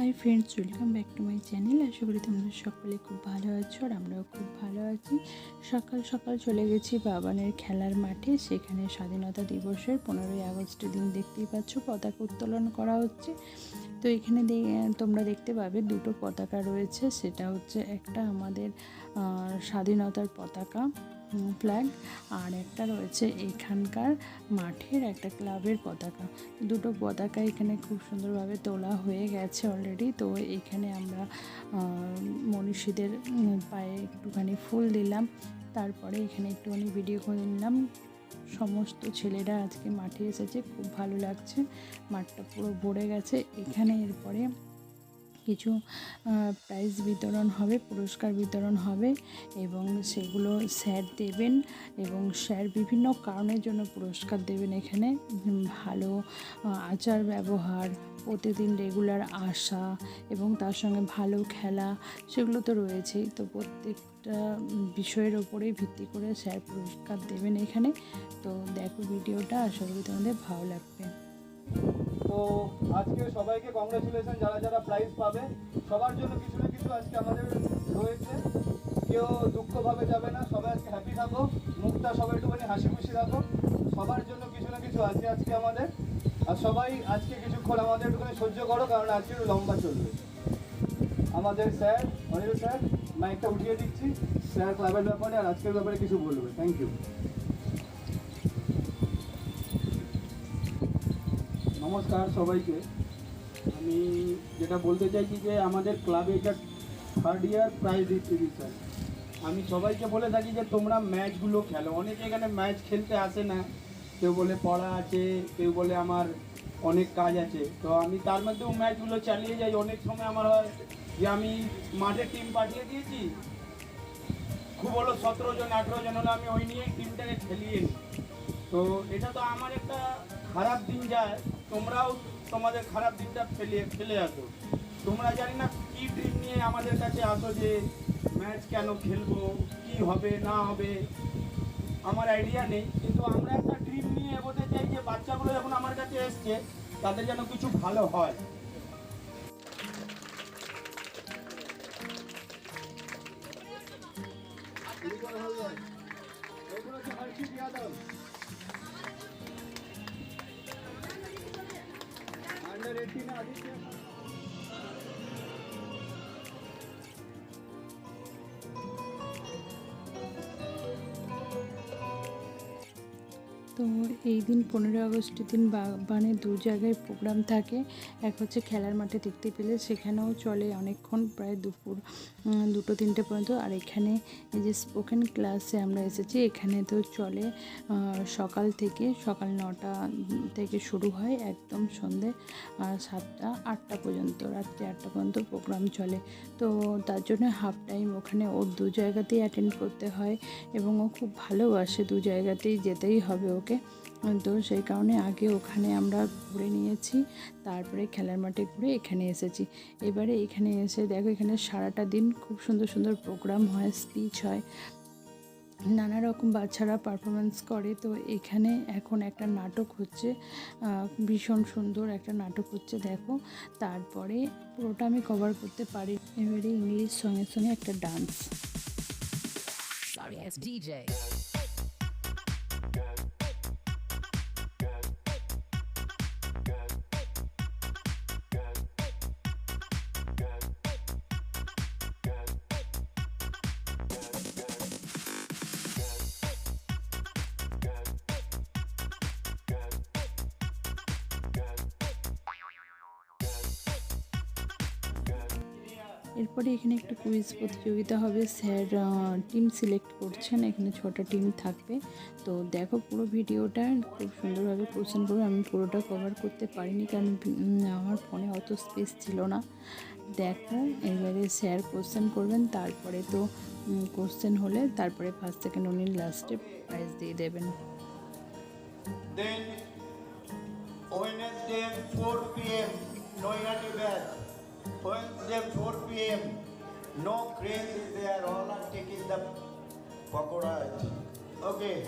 Hi friends welcome back to my channel আশা করি তোমরা সকলে খুব ভালো আছো আর আমরাও খুব ভালো আছি। সকাল সকাল চলে গেছি বাবানের খেলার মাঠে। সেখানে স্বাধীনতা দিবসের পনেরোই আগস্টের দিন দেখতেই পাচ্ছ পতাকা উত্তোলন করা হচ্ছে। তো এখানে তোমরা দেখতে পাবে দুটো পতাকা রয়েছে। সেটা হচ্ছে একটা আমাদের স্বাধীনতার পতাকা ফ্ল্যাগ আর একটা রয়েছে এখানকার মাঠের একটা ক্লাবের পতাকা। দুটো পতাকা এখানে খুব সুন্দরভাবে তোলা হয়ে গেছে অলরেডি তো এখানে আমরা মনীষীদের পায়ে একটুখানি ফুল দিলাম। তারপরে এখানে একটুখানি ভিডিও করে নিলাম। সমস্ত ছেলেরা আজকে মাঠে এসেছে, খুব ভালো লাগছে। মাঠটা পুরো ভরে গেছে। এখানে এরপরে কিছু প্রাইজ বিতরণ হবে, পুরস্কার বিতরণ হবে এবং সেগুলো স্যার দেবেন এবং স্যার বিভিন্ন কারণের জন্য পুরস্কার দেবেন এখানে। ভালো আচার ব্যবহার, প্রতিদিন রেগুলার আসা এবং তার সঙ্গে ভালো খেলা সেগুলো তো রয়েছেই তো প্রত্যেকটা বিষয়ের ওপরেই ভিত্তি করে স্যার পুরস্কার দেবেন এখানে। তো দেখো ভিডিওটা, আশা করি তোমাদের ভালো লাগবে। তো আজকে সবাইকে কংগ্রেচুলেশন যারা যারা প্রাইজ পাবে, সবার জন্য কিছু না কিছু আজকে আমাদের রয়েছে। কেউ দুঃখভাবে যাবে না, সবাই আজকে হ্যাপি থাকো, মুখটা সবাই একটুখানি হাসি খুশি রাখো। সবার জন্য কিছু না কিছু আছে আজকে আমাদের। আর সবাই আজকে কিছুক্ষণ আমাদের একটুখানি সহ্য করো, কারণ আজকে একটু লম্বা চলবে। আমাদের স্যার, অনিল স্যার মাইকটা উঠিয়ে দিচ্ছি। স্যার ক্লাবের ব্যাপারে আর আজকের ব্যাপারে কিছু বলবে। থ্যাংক ইউ নমস্কার সবাইকে। আমি যেটা বলতে চাইছি যে, আমাদের ক্লাবে এটা থার্ড ইয়ার প্রাইজ ডিস্ট্রিবিউশন আমি সবাইকে বলে থাকি যে, তোমরা ম্যাচগুলো খেলো। অনেকে এখানে ম্যাচ খেলতে আসে না। কেউ বলে পড়া আছে, কেউ বলে আমার অনেক কাজ আছে। তো আমি তার মধ্যেও ম্যাচগুলো চালিয়ে যাই। অনেক সময় আমার হয় যে, আমি মাঠে টিম পাঠিয়ে দিয়েছি। খুব হলো সতেরো জন, আঠেরো জন হলো, আমি ওই নিয়ে টিমটাকে খেলিয়ে নিই। তো এটা তো আমার একটা খারাপ দিন যায়। তোমরাও তোমাদের খারাপ দিনটা ফেলে ফেলে আসো। তোমরা জানি না কি ড্রিম নিয়ে আমাদের কাছে আসো যে ম্যাচ কেন খেলব, কি হবে, না হবে। আমার আইডিয়া নেই, কিন্তু আমরা একটা ড্রিম নিয়ে এগোতে চাই যে বাচ্চাগুলো যখন আমার কাছে এসছে, তাদের যেন কিছু ভালো হয়। 你好，你好。তো এই দিন পনেরোই আগস্টের দিন বাগানে দু জায়গায় প্রোগ্রাম থাকে। এক হচ্ছে খেলার মাঠে দেখতে পেলে, সেখানেও চলে অনেকক্ষণ, প্রায় দুপুর দুটো, তিনটে পর্যন্ত। আর এখানে এই যে স্পোকেন ক্লাসে আমরা এসেছি, এখানে তো চলে সকাল থেকে, সকাল নটা থেকে শুরু হয় একদম সন্ধে সাতটা, আটটা পর্যন্ত, রাত্রি আটটা পর্যন্ত প্রোগ্রাম চলে। তো তার জন্য হাফ টাইম ওখানে ওর দু জায়গাতেই অ্যাটেন্ড করতে হয় এবং ও খুব ভালোবাসে, দু জায়গাতেই যেতেই হবে ওকে। তো সেই কারণে আগে ওখানে আমরা ঘুরে নিয়েছি, তারপরে খেলার মাঠে ঘুরে এখানে এসেছি। এবারে এখানে এসে দেখো এখানে সারাটা দিন খুব সুন্দর সুন্দর প্রোগ্রাম হয় স্পিচ হয়। নানা রকম বাচ্চারা পারফরমেন্স করে। তো এখানে এখন একটা নাটক হচ্ছে ভীষণ সুন্দর একটা নাটক হচ্ছে, দেখো। তারপরে পুরোটা আমি কভার করতে পারি। এবারে ইংলিশ সঙ্গে সঙ্গে একটা ডান্স এরপরে এখানে একটা কুইজ প্রতিযোগিতা হবে স্যার টিম সিলেক্ট করছেন এখানে ছটা টিম থাকবে তো দেখো পুরো ভিডিওটা খুব সুন্দরভাবে কোশ্চেন করবে আমি পুরোটা কভার করতে পারিনি কারণ আমার ফোনে অত স্পেস ছিল না দেখো, এবারে স্যার কোশ্চেন করবেন, তারপরে তো কোশ্চেন হলে তারপরে ফার্স্ট সেকেন্ড উনি লাস্টে প্রাইজ দিয়ে দেবেন Then, Wednesday 4 p.m. Noyati batch. Wednesday 4 p.m. No craze is there. All are taking the pakoras. Okay.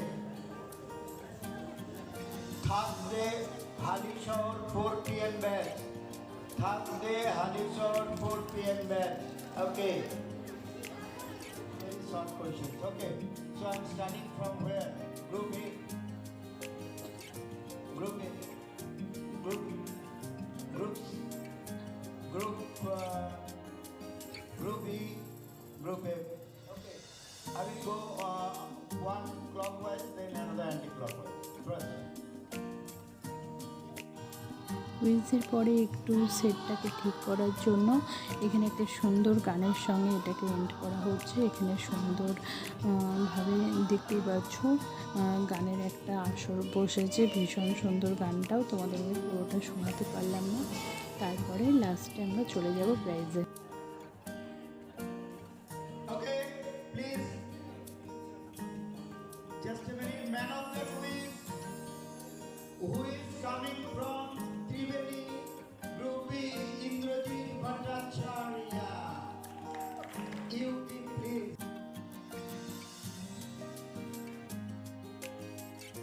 Thursday Hali Shahar 4 p.m. batch. Thursday, Halisor, 4 p.m. match. Okay. Very short questions. Okay. So I'm starting from where? Group A. Uh. Group A. Okay. I will go uh, one clockwise, then another anti-clockwise. কুইজের পরে একটু সেটটাকে ঠিক করার জন্য এখানে একটা সুন্দর গানের সঙ্গে এটাকে এন্ড করা হচ্ছে এখানে সুন্দর ভাবে দেখতেই পাচ্ছ গানের একটা আসর বসেছে ভীষণ সুন্দর গানটাও তোমাদের পুরোটা শোনাতে পারলাম না তারপরে লাস্টে আমরা চলে যাব প্রাইজে